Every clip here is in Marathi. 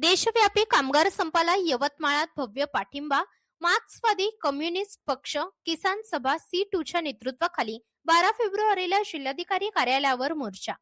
देशव्यापी कामगार संपाला यवतमाळात भव्य पाठिंबा मार्क्सवादी कम्युनिस्ट पक्ष किसान सभा सी टूच्या नेतृत्वाखाली बारा फेब्रुवारीला जिल्हाधिकारी कार्यालयावर मोर्चा.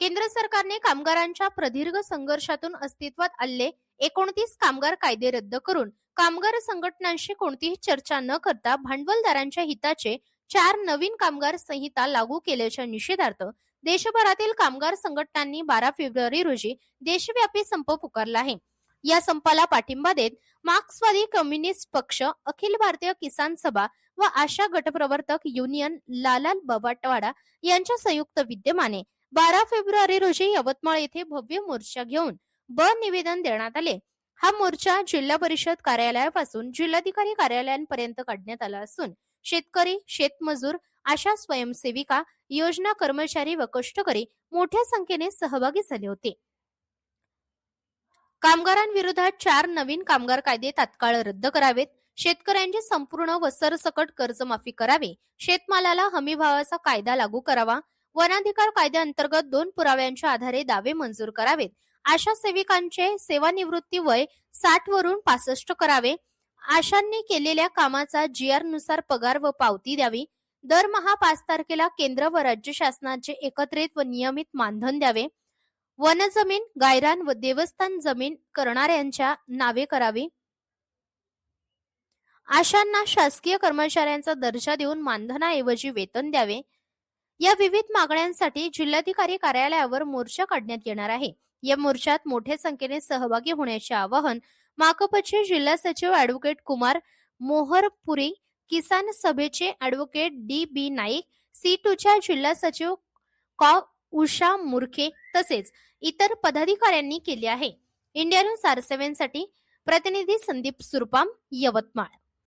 केंद्र सरकारने कामगारांच्या प्रदीर्घ संघर्षातून अस्तित्वात आले एकोणतीस कामगार कायदे रद्द करून कामगार संघटनांशी कोणतीही चर्चा न करता भांडवलदारांच्या हिताचे चार नवीन कामगार संहिता लागू केल्याच्या निषेधार्थ देशभरातील कामगार संघटनांनी बारा फेब्रुवारी रोजी देशव्यापी संप पुकारला आहे. या संपाला पाठिंबा देत मार्क्सवादी कम्युनिस्ट पक्ष अखिल भारतीय किसान सभा व आशा गटप्रवर्तक युनियन लालाल बबाटवाडा यांच्या संयुक्त विद्यमाने बारा फेब्रुवारी रोजी यवतमाळ येथे भव्य मोर्चा घेऊन ब निवेदन देण्यात आले. हा मोर्चा जिल्हा परिषद कार्यालयापासून जिल्हाधिकारी कार्यालयांपर्यंत काढण्यात आला असून शेतकरी शेतमजूर आशा स्वयंसेविका योजना कर्मचारी व कष्टकरी मोठ्या संख्येने सहभागी झाले होते. कामगारांविरोधात चार नवीन कामगार कायदे तात्काळ रद्द करावेत. शेतकऱ्यांची संपूर्ण व सरसकट कर्जमाफी करावी. शेतमालाला हमी भावाचा कायदा लागू करावा. वनाधिकार कायद्याअंतर्गत दोन पुराव्यांच्या आधारे दावे मंजूर करावेत. आशा सेविकांचे सेवानिवृत्ती वय साठ वरून पासष्ट करावे. आशांनी केलेल्या कामाचा जी आरनुसार पगार व पावती द्यावी. दरमहा पाच तारखेला केंद्र व राज्य शासनाचे एकत्रित व नियमित मानधन द्यावे. वनजमीन गायरान व देवस्थान जमीन करणाऱ्यांच्या नावे करावी. आशांना शासकीय कर्मचाऱ्यांचा दर्जा देऊन मानधनाऐवजी वेतन द्यावे. या विविध मागण्यांसाठी जिल्हाधिकारी कार्यालयावर मोर्चा काढण्यात येणार आहे. या मोर्चात मोठ्या संख्येने सहभागी होण्याचे आवाहन माकपचे जिल्हा सचिव ऍडव्होकेट कुमार मोहरपुरी किसान सभेचे advocate D B Naik C टूच्या जिल्हा सचिव कॉ. उषा मुरखे तसेच इतर पदाधिकाऱ्यांनी केले आहे. इंडिया न्यूज आर सेव्हनसाठी प्रतिनिधी संदीप सुरपाम यवतमाळ.